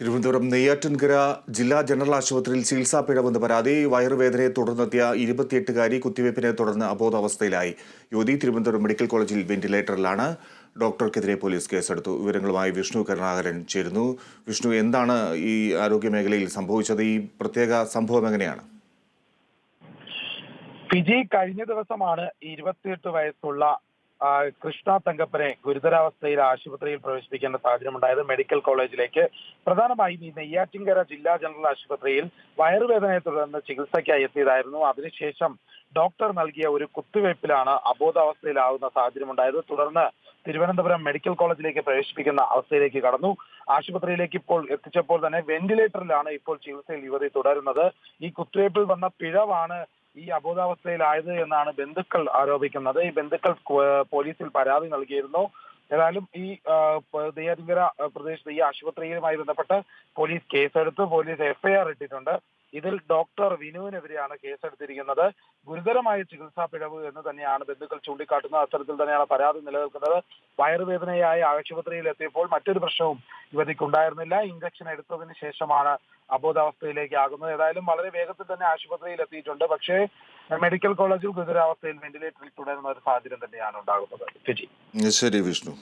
തിരുവനന്തപുരം നെയ്യാറ്റിൻകര ജില്ലാ ജനറൽ ആശുപത്രിയിൽ ചികിത്സാ പിഴവെന്ന് പരാതി. വയറുവേദനയെ തുടർന്നെത്തിയ ഇരുപത്തിയെട്ടുകാരി കുത്തിവയ്പ്പിനെ തുടർന്ന് അബോധാവസ്ഥയിലായി. യുവതി തിരുവനന്തപുരം മെഡിക്കൽ കോളേജിൽ വെന്റിലേറ്ററിലാണ്. ഡോക്ടർക്കെതിരെ പോലീസ് കേസെടുത്തു. വിവരങ്ങളുമായി വിഷ്ണു കരുണാകരൻ ചേരുന്നു. വിഷ്ണു എന്താണ് ഈ ആരോഗ്യ മേഖലയിൽ സംഭവിച്ചത്? ഈ പ്രത്യേക സംഭവം എങ്ങനെയാണ്? ഫിജി കഴിഞ്ഞ ദിവസമാണ് ഇരുപത്തിയെട്ട് വയസ്സുള്ള കൃഷ്ണ തങ്കപ്പനെ ഗുരുതരാവസ്ഥയിൽ ആശുപത്രിയിൽ പ്രവേശിപ്പിക്കേണ്ട സാഹചര്യം ഉണ്ടായത് മെഡിക്കൽ കോളേജിലേക്ക്. പ്രധാനമായും ഈ നെയ്യാറ്റിൻകര ജില്ലാ ജനറൽ ആശുപത്രിയിൽ വയറുവേദനയെ തുടർന്ന് ചികിത്സയ്ക്കായി എത്തിയതായിരുന്നു. അതിനുശേഷം ഡോക്ടർ നൽകിയ ഒരു കുത്തിവയ്പ്പിലാണ് അബോധാവസ്ഥയിലാവുന്ന സാഹചര്യം ഉണ്ടായത് തുടർന്ന് തിരുവനന്തപുരം മെഡിക്കൽ കോളേജിലേക്ക് പ്രവേശിപ്പിക്കുന്ന അവസ്ഥയിലേക്ക് കടന്നു. ആശുപത്രിയിലേക്ക് ഇപ്പോൾ എത്തിച്ചപ്പോൾ തന്നെ വെന്റിലേറ്ററിലാണ് ഇപ്പോൾ ചികിത്സയിൽ യുവതി തുടരുന്നത്. ഈ കുത്തിവയ്പ്പിൽ വന്ന പിഴവാണ് ഈ അബോധാവസ്ഥയിലായത് എന്നാണ് ബന്ധുക്കൾ ആരോപിക്കുന്നത്. ഈ ബന്ധുക്കൾ പോലീസിൽ പരാതി നൽകിയിരുന്നു. ഏതായാലും ഈ ആ, പ്രദേശത്ത് ഈ ആശുപത്രിയുമായി ബന്ധപ്പെട്ട് പോലീസ് കേസെടുത്തു. പോലീസ് എഫ്ഐആർ ഇട്ടിട്ടുണ്ട്. ഇതിൽ ഡോക്ടർ വിനുവിനെതിരെയാണ് കേസെടുത്തിരിക്കുന്നത്. ഗുരുതരമായ ചികിത്സാ പിഴവ് എന്ന് തന്നെയാണ് ബന്ധുക്കൾ ചൂണ്ടിക്കാട്ടുന്നത്. അത്തരത്തിൽ തന്നെയാണ് പരാതി നിലനിൽക്കുന്നത്. വയറുവേദനയായി ആശുപത്രിയിൽ എത്തിയപ്പോൾ മറ്റൊരു പ്രശ്നവും യുവതിക്ക് ഉണ്ടായിരുന്നില്ല ഇഞ്ചക്ഷൻ എടുത്തതിന് ശേഷമാണ് അബോധാവസ്ഥയിലേക്ക് ആകുന്നത് ഏതായാലും വളരെ വേഗത്തിൽ തന്നെ ആശുപത്രിയിൽ എത്തിയിട്ടുണ്ട് പക്ഷേ മെഡിക്കൽ കോളേജിൽ ഗുരുതരാവസ്ഥയിൽ വെന്റിലേറ്ററിൽ തുടരുന്ന ഒരു സാഹചര്യം തന്നെയാണ് ഉണ്ടാകുന്നത്. ശരി വിഷ്ണു.